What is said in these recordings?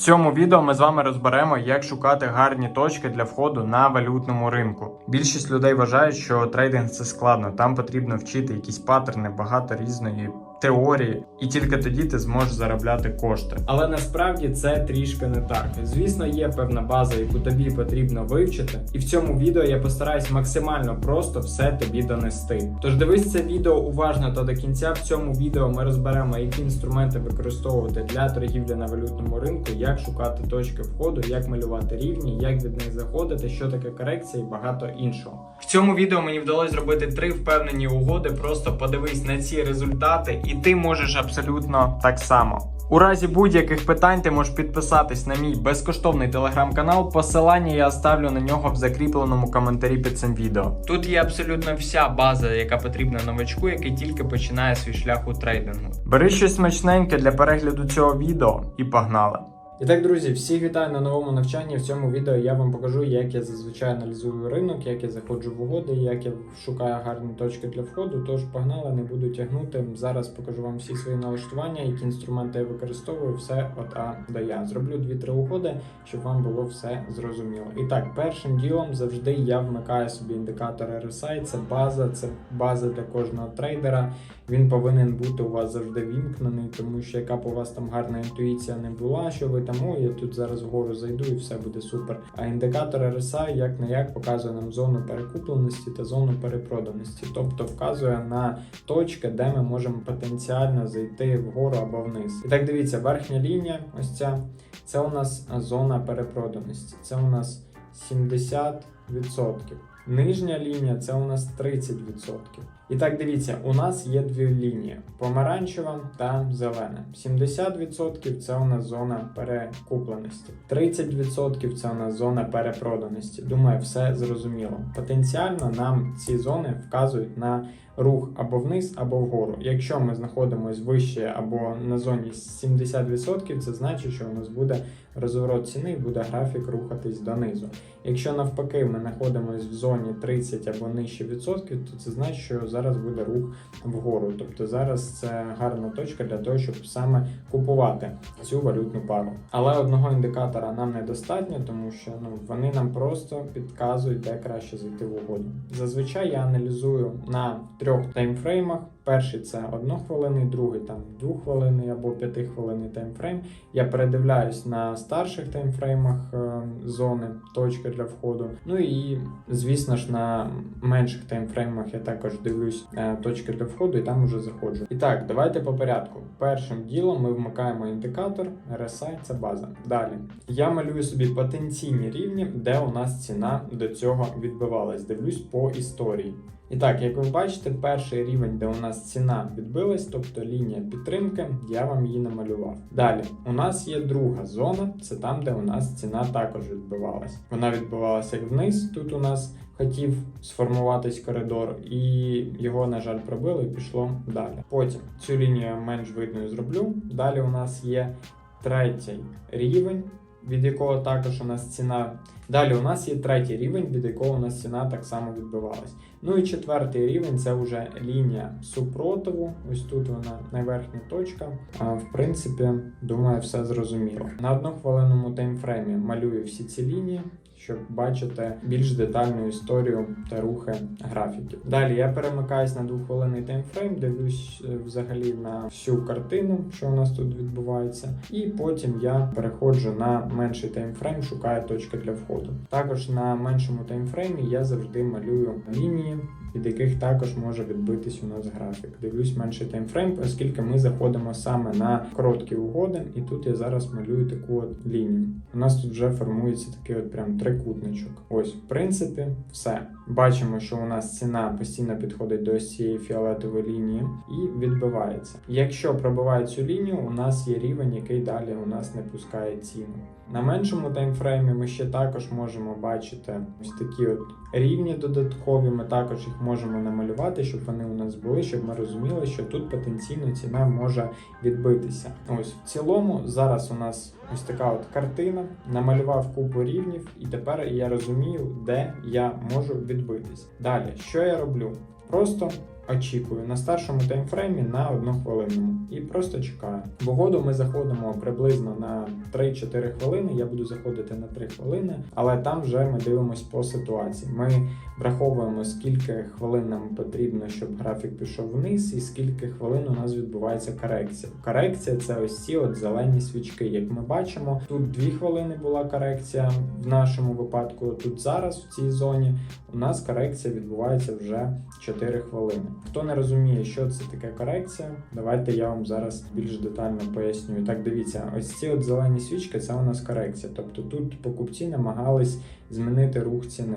цьому відео ми з вами розберемо, як шукати гарні точки для входу на валютному ринку. Більшість людей вважають, що трейдинг це складно. Там потрібно вчити якісь паттерни, багато різної теорії, і тільки тоді ти зможеш заробляти кошти. Але насправді це трішки не так. Звісно, є певна база, яку тобі потрібно вивчити, і в цьому відео я постараюсь максимально просто все тобі донести. Тож дивись це відео уважно та до кінця. В цьому відео ми розберемо, які інструменти використовувати для торгівлі на валютному ринку, як шукати точки входу, як малювати рівні, як від них заходити, що таке корекція і багато іншого. В цьому відео мені вдалося зробити три впевнені угоди. Просто подивись на ці результати, і ти можеш абсолютно так само. У разі будь-яких питань ти можеш підписатись на мій безкоштовний телеграм-канал. Посилання я оставлю на нього в закріпленому коментарі під цим відео. Тут є абсолютно вся база, яка потрібна новачку, який тільки починає свій шлях у трейдингу. Бери щось смачненьке для перегляду цього відео і погнали! І так, друзі, всіх вітаю на новому навчанні. В цьому відео я вам покажу, як я зазвичай аналізую ринок, як я заходжу в угоди, як я шукаю гарні точки для входу. Тож погнали, не буду тягнути. Зараз покажу вам всі свої налаштування, які інструменти я використовую, все от А до Я. Зроблю 2-3 угоди, щоб вам було все зрозуміло. І так, першим ділом завжди я вмикаю собі індикатор RSI. Це база, це база для кожного трейдера. Він повинен бути у вас завжди вімкнений, тому що яка б у вас там гарна інтуїція не була, що ви там, о, я тут зараз вгору зайду і все буде супер. А індикатор RSI як не як показує нам зону перекупленості та зону перепроданості, тобто вказує на точки, де ми можемо потенціально зайти вгору або вниз. І так дивіться, верхня лінія, ось ця, це у нас зона перепроданості. Це у нас 70%. Нижня лінія це у нас 30%. І так, дивіться, у нас є дві лінії: помаранчева та зелена. 70% це у нас зона перекупленості. 30% це у нас зона перепроданості. Думаю, все зрозуміло. Потенціально нам ці зони вказують на рух або вниз, або вгору. Якщо ми знаходимося вище або на зоні 70%, це значить, що у нас буде розворот ціни буде графік рухатись донизу. Якщо навпаки ми знаходимося в зоні 30 або нижче відсотків, то це значить, що зараз буде рух вгору. Тобто зараз це гарна точка для того, щоб саме купувати цю валютну пару. Але одного індикатора нам недостатньо, тому що ну вони нам просто підказують, де краще зайти в угоду. Зазвичай я аналізую на трьох таймфреймах. Перший це однохвилинний, другий там двохвилинний або п'ятихвилинний таймфрейм. Я передивляюсь на старших таймфреймах е, зони, точки для входу. Ну і звісно ж на менших таймфреймах я також дивлюсь е, точки для входу і там уже заходжу. І так, давайте по порядку. Першим ділом ми вмикаємо індикатор RSI, це база. Далі я малюю собі потенційні рівні, де у нас ціна до цього відбивалась. Дивлюсь по історії. І так, як ви бачите, перший рівень, де у нас ціна відбилась, тобто лінія підтримки, я вам її намалював. Далі, у нас є друга зона, це там, де у нас ціна також відбивалась. Вона відбивалася як вниз. Тут у нас хотів сформуватись коридор, і його, на жаль, пробили і пішло далі. Потім цю лінію менш видною зроблю. Далі у нас є третій рівень. Від якого також у нас ціна. Далі у нас є третій рівень, від якого у нас ціна так само відбивалась. Ну і четвертий рівень це вже лінія супротиву. Ось тут вона найверхня точка. В принципі, думаю, все зрозуміло. На однохвилинному таймфреймі малюю всі ці лінії, щоб бачити більш детальну історію та рухи графіків. Далі я перемикаюсь на двохвилинний таймфрейм, дивлюсь е, взагалі на всю картину, що у нас тут відбувається, і потім я переходжу на менший таймфрейм, шукаю точки для входу. Також на меншому таймфреймі я завжди малюю лінії. Від яких також може відбитись у нас графік. Дивлюсь менший таймфрейм, оскільки ми заходимо саме на короткі угоди, і тут я зараз малюю таку от лінію. У нас тут вже формується такий от прям трикутничок. Ось, в принципі, все. Бачимо, що у нас ціна постійно підходить до цієї фіолетової лінії і відбивається. Якщо пробиває цю лінію, у нас є рівень, який далі у нас не пускає ціну. На меншому таймфреймі ми ще також можемо бачити ось такі от рівні додаткові. Ми також їх можемо намалювати, щоб вони у нас були, щоб ми розуміли, що тут потенційно ціна може відбитися. Ось в цілому зараз у нас ось така от картина. Намалював купу рівнів, і тепер я розумію, де я можу відбитись. Далі, що я роблю? Просто очікую на старшому таймфреймі на одну хвилинному і просто чекаю. В ми заходимо приблизно на 3-4 хвилини. Я буду заходити на 3 хвилини, але там вже ми дивимось по ситуації. Ми враховуємо, скільки хвилин нам потрібно, щоб графік пішов вниз, і скільки хвилин у нас відбувається корекція. Корекція це ось ці от зелені свічки. Як ми бачимо, тут 2 хвилини була корекція в нашому випадку. Тут зараз в цій зоні у нас корекція відбувається вже 4 хвилини. Хто не розуміє, що це таке корекція, давайте я вам зараз більш детально поясню. Так, дивіться, ось ці от зелені свічки це у нас корекція. Тобто тут покупці намагались змінити рух ціни.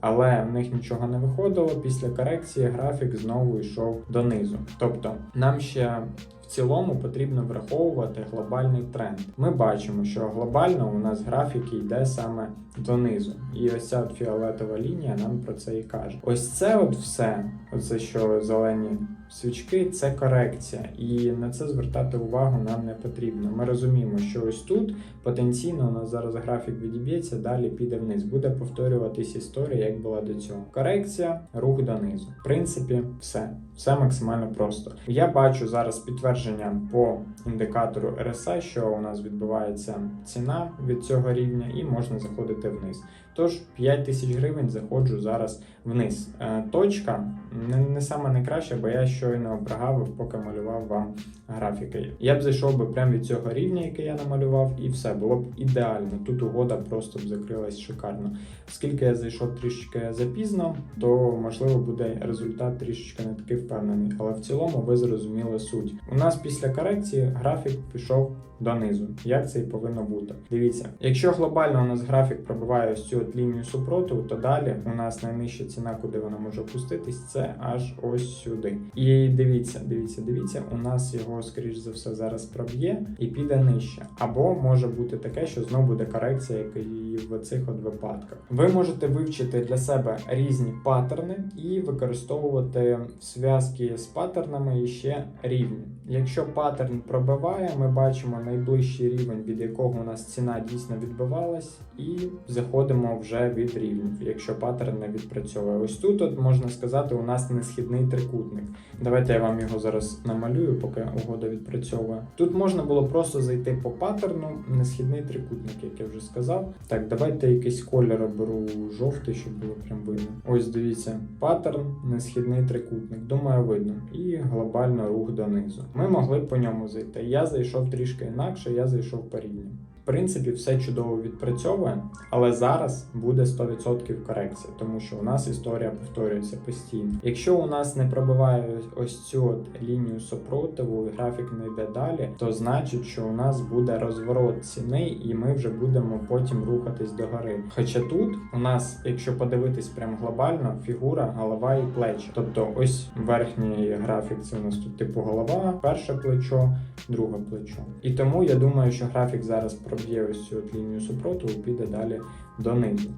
Але в них нічого не виходило. Після корекції графік знову йшов донизу. Тобто, нам ще в цілому потрібно враховувати глобальний тренд. Ми бачимо, що глобально у нас графік йде саме донизу. І ось ця фіолетова лінія нам про це і каже. Ось це от все, оце що зелені свічки, це корекція, і на це звертати увагу нам не потрібно. Ми розуміємо, що ось тут потенційно у нас зараз графік відіб'ється, далі піде вниз. Буде повторюватись історія, як була до цього. Корекція, рух донизу. В принципі, все. Все максимально просто. Я бачу зараз підтвердження по індикатору RSI, що у нас відбувається ціна від цього рівня, і можна заходити вниз. Тож 5 тисяч гривень заходжу зараз вниз. Е, точка не, саме найкраща, бо я щойно прогавив, поки малював вам графіки. Я б зайшов би прямо від цього рівня, який я намалював, і все було б ідеально. Тут угода просто б закрилась шикарно. Оскільки я зайшов трішечки запізно, то можливо буде результат трішечки не такий впевнений. Але в цілому ви зрозуміли суть. У нас після корекції графік пішов донизу. Як це і повинно бути? Дивіться, якщо глобально у нас графік пробиває ось цю от лінію супротиву, то далі у нас найнижча ціна, куди вона може опуститись, це аж ось сюди. І дивіться, дивіться, дивіться, у нас його, скоріш за все, зараз проб'є і піде нижче. Або може бути таке, що знову буде корекція, як і в цих от випадках. Ви можете вивчити для себе різні паттерни і використовувати зв'язки з паттернами ще рівні. Якщо паттерн пробиває, ми бачимо найближчий рівень, від якого у нас ціна дійсно відбивалась, і заходимо вже від рівнів, якщо паттерн не відпрацьовує. Ось тут от можна сказати, у нас несхідний трикутник. Давайте я вам його зараз намалюю, поки угода відпрацьовує. Тут можна було просто зайти по паттерну, несхідний трикутник, як я вже сказав. Так, давайте якийсь колір оберу жовтий, щоб було прям видно. Ось дивіться, паттерн, несхідний трикутник. Думаю, видно. І глобально рух донизу. Ми могли по ньому зайти. Я зайшов трішки інакше, я зайшов по рівню. Принципі, все чудово відпрацьовує, але зараз буде 100% корекція, тому що у нас історія повторюється постійно. Якщо у нас не пробиває ось- цю от лінію супротиву і графік не йде далі, то значить, що у нас буде розворот ціни, і ми вже будемо потім рухатись до гори. Хоча тут у нас, якщо подивитись прям глобально, фігура, голова і плечі. Тобто, ось верхній графік це у нас тут типу голова, перше плечо, друге плечо. І тому я думаю, що графік зараз проб'є ось цю от лінію супротиву, піде далі донизу.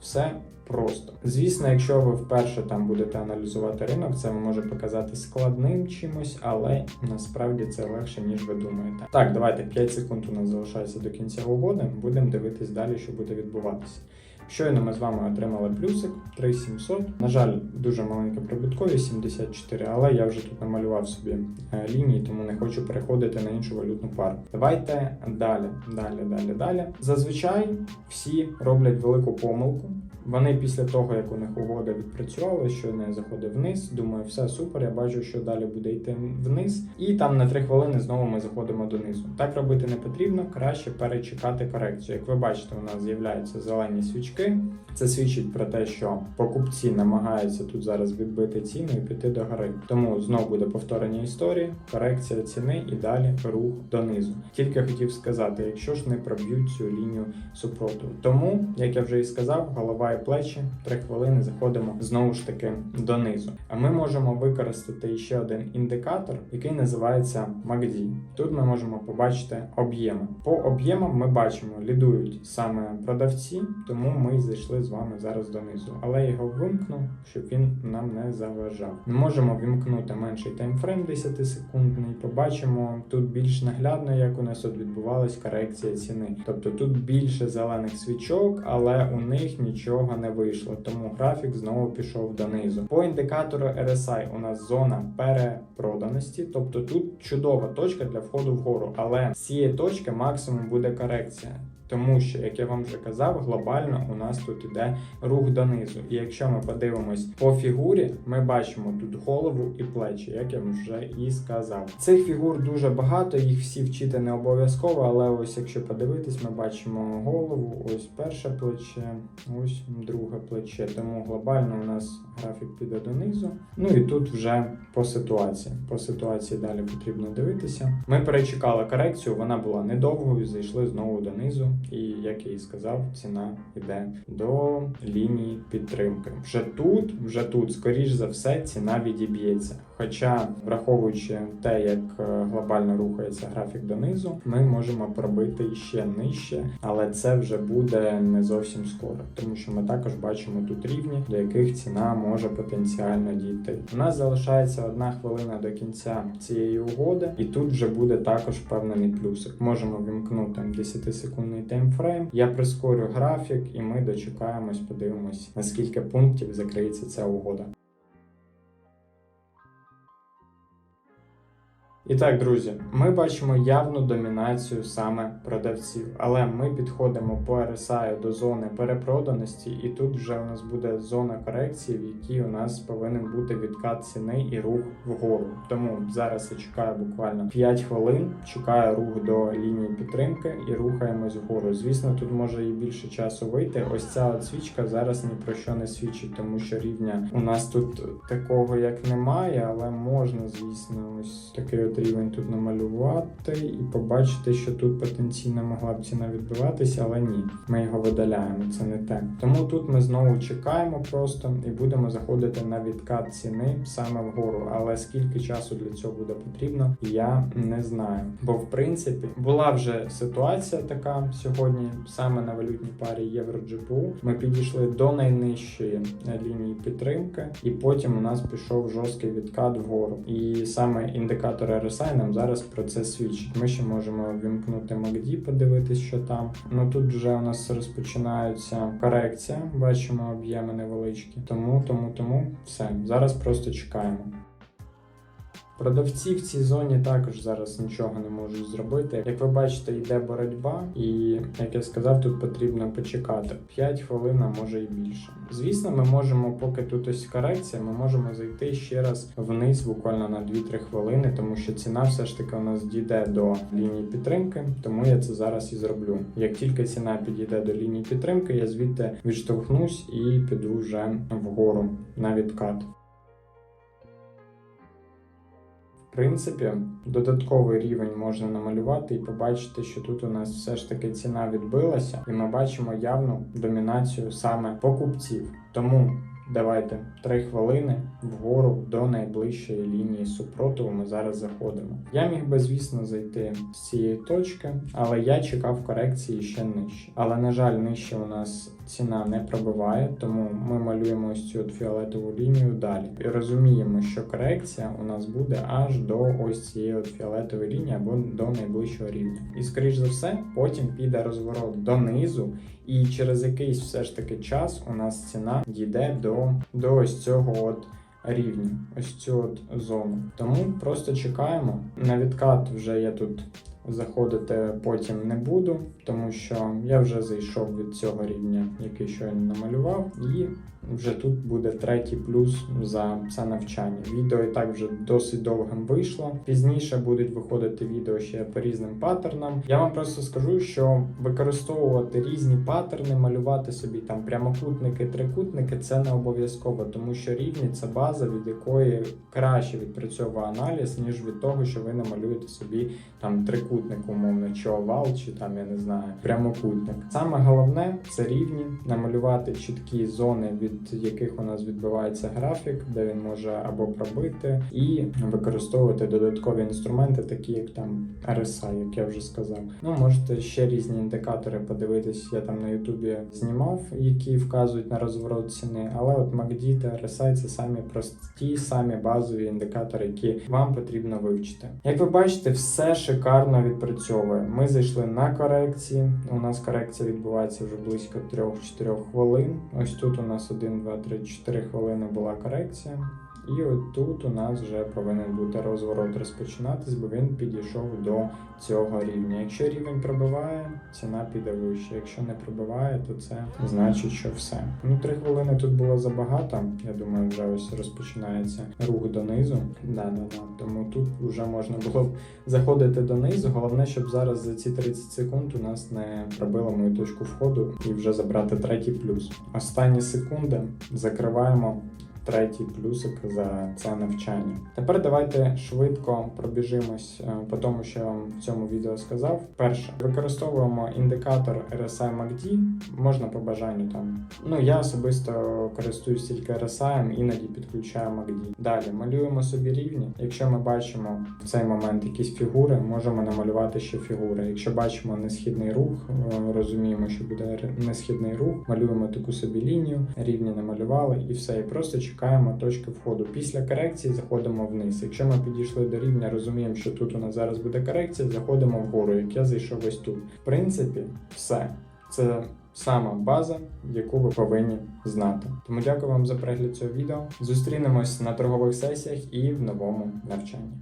Все просто. Звісно, якщо ви вперше там будете аналізувати ринок, це може показати складним чимось, але насправді це легше, ніж ви думаєте. Так, давайте 5 секунд у нас залишається до кінця угоди. Будемо дивитись далі, що буде відбуватися. Щойно ми з вами отримали плюсик 3700. На жаль, дуже маленька прибутковість 74, але я вже тут намалював собі е, лінії, тому не хочу переходити на іншу валютну пару. Давайте далі, далі, далі, далі. Зазвичай всі роблять велику помилку. Вони після того, як у них угода відпрацювала, що не заходить вниз, думаю, все супер. Я бачу, що далі буде йти вниз, і там на 3 хвилини знову ми заходимо донизу. Так робити не потрібно, краще перечекати корекцію. Як ви бачите, у нас з'являються зелені свічки. Це свідчить про те, що покупці намагаються тут зараз відбити ціну і піти до гори. Тому знову буде повторення історії, корекція ціни і далі рух донизу. Тільки хотів сказати, якщо ж не проб'ють цю лінію супротиву. Тому, як я вже і сказав, голова і плечі 3 хвилини заходимо знову ж таки донизу. А ми можемо використати ще один індикатор, який називається MACD. Тут ми можемо побачити об'єми. По об'ємам ми бачимо, лідують саме продавці, тому ми зайшли з вами зараз донизу. Але я його вимкну, щоб він нам не заважав. Ми можемо вімкнути менший таймфрейм 10 секундний. Побачимо тут більш наглядно, як у нас тут відбувалась корекція ціни. Тобто тут більше зелених свічок, але у них нічого нічого не вийшло, тому графік знову пішов донизу. По індикатору RSI у нас зона перепроданості, тобто тут чудова точка для входу вгору, але з цієї точки максимум буде корекція. Тому що, як я вам вже казав, глобально у нас тут іде рух донизу. І якщо ми подивимось по фігурі, ми бачимо тут голову і плечі, як я вже і сказав. Цих фігур дуже багато, їх всі вчити не обов'язково, але ось якщо подивитись, ми бачимо голову, ось перше плече, ось друге плече. Тому глобально у нас графік піде донизу. Ну і тут вже по ситуації. По ситуації далі потрібно дивитися. Ми перечекали корекцію, вона була недовгою, зайшли знову донизу. І як я і сказав, ціна йде до лінії підтримки. Вже тут, вже тут, скоріш за все, ціна відіб'ється. Хоча, враховуючи те, як е, глобально рухається графік донизу, ми можемо пробити ще нижче, але це вже буде не зовсім скоро, тому що ми також бачимо тут рівні, до яких ціна може потенціально дійти. У нас залишається одна хвилина до кінця цієї угоди, і тут вже буде також впевнений плюсик. Можемо вімкнути 10-секундний таймфрейм. Я прискорю графік, і ми дочекаємось, подивимось, на скільки пунктів закриється ця угода. І так, друзі, ми бачимо явну домінацію саме продавців, але ми підходимо по RSI до зони перепроданості, і тут вже у нас буде зона корекції, в якій у нас повинен бути відкат ціни і рух вгору. Тому зараз я чекаю буквально 5 хвилин, чекаю рух до лінії підтримки і рухаємось вгору. Звісно, тут може і більше часу вийти. Ось ця от свічка зараз ні про що не свідчить, тому що рівня у нас тут такого як немає, але можна, звісно, ось такий от рівень тут намалювати і побачити, що тут потенційно могла б ціна відбиватися, але ні, ми його видаляємо. Це не те. Тому тут ми знову чекаємо просто і будемо заходити на відкат ціни саме вгору. Але скільки часу для цього буде потрібно, я не знаю. Бо в принципі була вже ситуація така сьогодні, саме на валютній парі євро GPU. Ми підійшли до найнижчої лінії підтримки, і потім у нас пішов жорсткий відкат вгору. І саме індикатор і нам зараз про це свідчить. Ми ще можемо вімкнути MACD, подивитись, що там. Ну тут вже у нас розпочинається корекція. Бачимо об'єми невеличкі. Тому, тому, тому все. Зараз просто чекаємо. Продавці в цій зоні також зараз нічого не можуть зробити. Як ви бачите, йде боротьба, і як я сказав, тут потрібно почекати 5 хвилин, а може і більше. Звісно, ми можемо, поки тут ось корекція, ми можемо зайти ще раз вниз, буквально на 2-3 хвилини, тому що ціна все ж таки у нас дійде до лінії підтримки, тому я це зараз і зроблю. Як тільки ціна підійде до лінії підтримки, я звідти відштовхнусь і піду вже вгору на відкат. Принципі, додатковий рівень можна намалювати і побачити, що тут у нас все ж таки ціна відбилася, і ми бачимо явну домінацію саме покупців. Тому давайте 3 хвилини вгору до найближчої лінії супротиву ми зараз заходимо. Я міг би, звісно, зайти з цієї точки, але я чекав корекції ще нижче. Але, на жаль, нижче у нас ціна не пробиває, тому ми малюємо ось цю фіолетову лінію далі. І розуміємо, що корекція у нас буде аж до ось цієї от фіолетової лінії або до найближчого рівня. І скоріш за все, потім піде розворот донизу, і через якийсь все ж таки час у нас ціна дійде до, до ось цього от. Рівня, ось цю от зону. Тому просто чекаємо. На відкат вже я тут заходити потім не буду, тому що я вже зайшов від цього рівня, який щойно намалював, і вже тут буде третій плюс за це навчання. Відео і так вже досить довгим вийшло. Пізніше будуть виходити відео ще по різним паттернам. Я вам просто скажу, що використовувати різні паттерни, малювати собі там прямокутники, трикутники це не обов'язково, тому що рівні це база, від якої краще відпрацьовує аналіз, ніж від того, що ви намалюєте собі там трикутник, умовно, чи овал, чи там я не знаю, прямокутник. Саме головне це рівні, намалювати чіткі зони, від яких у нас відбувається графік, де він може або пробити, і використовувати додаткові інструменти, такі як там RSI, як я вже сказав. Ну можете ще різні індикатори подивитись. Я там на Ютубі знімав, які вказують на розворот ціни, але от MACD та RSI це самі прості, самі базові індикатори, які вам потрібно вивчити. Як ви бачите, все шикарно відпрацьовує? Ми зайшли на корекції. У нас корекція відбувається вже близько 3-4 хвилин. Ось тут у нас 1, 2, 3, 4 хвилини була корекція. І от тут у нас вже повинен бути розворот розпочинатись, бо він підійшов до цього рівня. Якщо рівень пробиває, ціна піде вище. Якщо не пробиває, то це значить, що все. Ну, три хвилини тут було забагато. Я думаю, вже ось розпочинається рух донизу. Да, да, да. Тому тут вже можна було заходити донизу. Головне, щоб зараз за ці 30 секунд у нас не пробило мою точку входу і вже забрати третій плюс. Останні секунди закриваємо третій плюсик за це навчання. Тепер давайте швидко пробіжимось е, по тому, що я вам в цьому відео сказав. Перше, використовуємо індикатор RSI MACD, можна по бажанню там. Ну я особисто користуюсь тільки RSI, іноді підключаю MACD. Далі малюємо собі рівні. Якщо ми бачимо в цей момент якісь фігури, можемо намалювати ще фігури. Якщо бачимо несхідний рух, е, розуміємо, що буде несхідний рух, малюємо таку собі лінію, рівні намалювали і все. І просто чекаємо точки входу. Після корекції заходимо вниз. Якщо ми підійшли до рівня, розуміємо, що тут у нас зараз буде корекція, заходимо вгору, як я зайшов ось тут. В принципі, все. Це сама база, яку ви повинні знати. Тому дякую вам за перегляд цього відео. Зустрінемось на торгових сесіях і в новому навчанні.